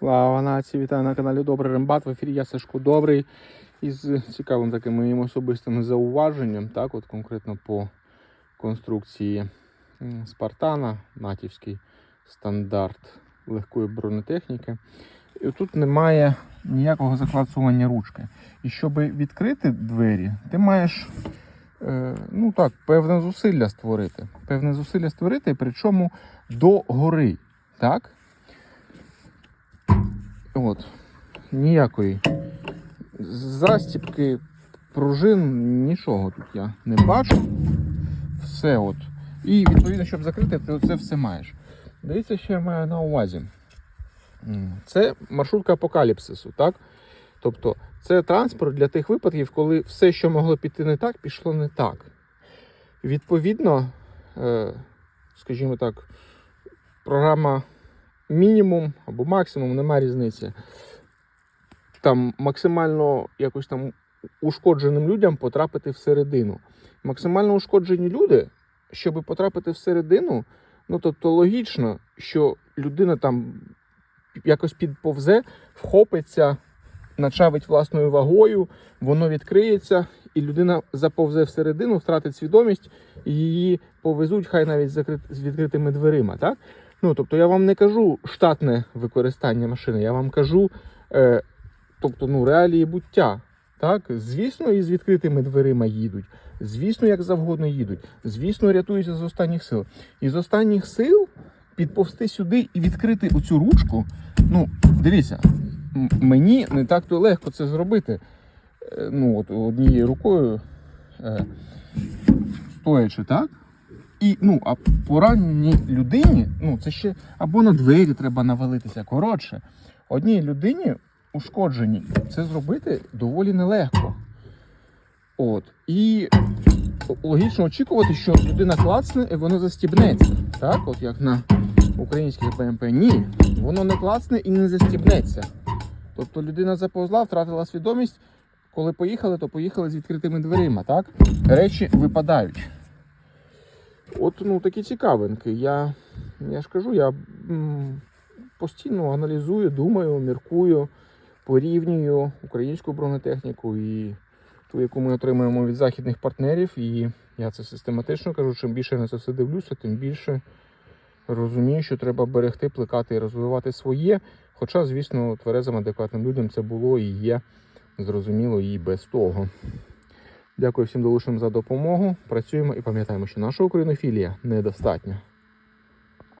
Слава нації, вітаю на каналі Добрий Рембат. В ефірі я Сашко Добрий. Із цікавим таким моїм особистим зауваженням, так, от конкретно по конструкції Спартана, натівський стандарт легкої бронетехніки. І тут немає ніякого заклацування ручки. І щоб відкрити двері, ти маєш е, ну так, певне зусилля створити. Певне зусилля створити, причому до гори. Так? От. Ніякої застіпки, пружин, нічого тут я не бачу. Все от. І відповідно, щоб закрити, ти це все маєш. Дивіться, що я маю на увазі. Це маршрутка апокаліпсису, так? Тобто це транспорт для тих випадків, коли все, що могло піти не так, пішло не так. Відповідно, е, скажімо так, програма мінімум або максимум, немає різниці. Там максимально якось там ушкодженим людям потрапити всередину. Максимально ушкоджені люди, щоб потрапити всередину, ну тобто логічно, що людина там якось підповзе, вхопиться, начавить власною вагою, воно відкриється, і людина заповзе всередину, втратить свідомість, і її повезуть, хай навіть з відкритими дверима. Так? Ну, тобто я вам не кажу штатне використання машини, я вам кажу, е, тобто, ну, реалії буття. Так? Звісно, і з відкритими дверима їдуть. Звісно, як завгодно їдуть. Звісно, рятуються з останніх сил. І з останніх сил підповзти сюди і відкрити оцю ручку. Ну, дивіться, мені не так то легко це зробити. Е, Ну, от однією рукою е, стоячи, так? І ну, а пораненій людині, ну це ще або на двері треба навалитися. Коротше, одній людині ушкодженій це зробити доволі нелегко. От. І логічно очікувати, що людина клацне і воно застібнеться. Так, от як на українських БМП. Ні, воно не клацне і не застібнеться. Тобто людина заповзла, втратила свідомість. Коли поїхали, то поїхали з відкритими дверима, так? Речі випадають. От ну такі цікавинки. Я, я ж кажу, я постійно аналізую, думаю, міркую, порівнюю українську бронетехніку і ту, яку ми отримуємо від західних партнерів. І я це систематично кажу, чим більше я на це все дивлюся, тим більше розумію, що треба берегти, плекати і розвивати своє. Хоча, звісно, тверезим, адекватним людям це було і є зрозуміло і без того. Дякую всім долучим за допомогу. Працюємо і пам'ятаємо, що наша українофілія недостатня.